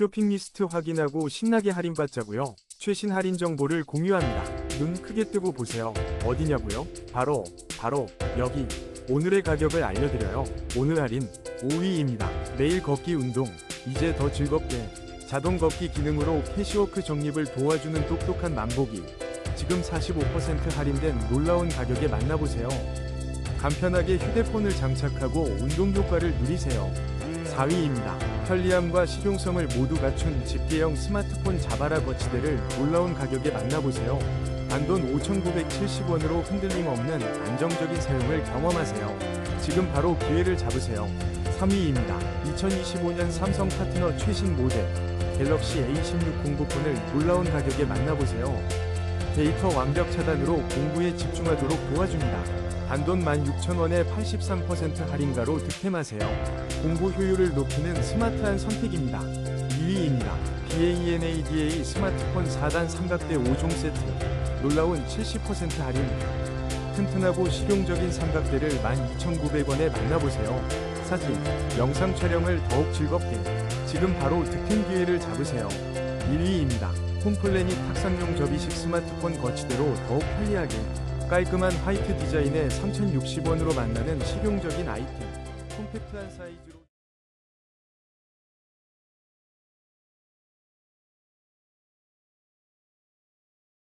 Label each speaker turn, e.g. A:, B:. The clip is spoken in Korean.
A: 쇼핑 리스트 확인하고 신나게 할인받자고요. 최신 할인 정보를 공유합니다. 눈 크게 뜨고 보세요. 어디냐고요? 바로 바로 여기. 오늘의 가격을 알려드려요. 오늘 할인 5위입니다. 매일 걷기 운동 이제 더 즐겁게 자동 걷기 기능으로 캐시워크 적립을 도와주는 똑똑한 만보기 지금 45% 할인된 놀라운 가격에 만나보세요. 간편하게 휴대폰을 장착하고 운동 효과를 누리세요. 4위입니다. 편리함과 실용성을 모두 갖춘 집게형 스마트폰 자바라 거치대를 놀라운 가격에 만나보세요. 단돈 5,970원으로 흔들림 없는 안정적인 사용을 경험하세요. 지금 바로 기회를 잡으세요. 3위입니다. 2025년 삼성 파트너 최신 모델 갤럭시 A16 공부폰을 놀라운 가격에 만나보세요. 데이터 완벽 차단으로 공부에 집중하도록 도와줍니다. 단돈 16,000원에 83% 할인가로 득템하세요. 공부 효율을 높이는 스마트한 선택입니다. 2위입니다. BANADA 스마트폰 4단 삼각대 5종 세트. 놀라운 70% 할인. 튼튼하고 실용적인 삼각대를 12,900원에 만나보세요. 사진, 영상 촬영을 더욱 즐겁게. 지금 바로 득템 기회를 잡으세요. 1위입니다. 홈플래닛 탁상용 접이식 스마트폰 거치대로 더욱 편리하게 깔끔한 화이트 디자인에 3,060원으로 만나는 실용적인 아이템. 콤팩트한 사이즈로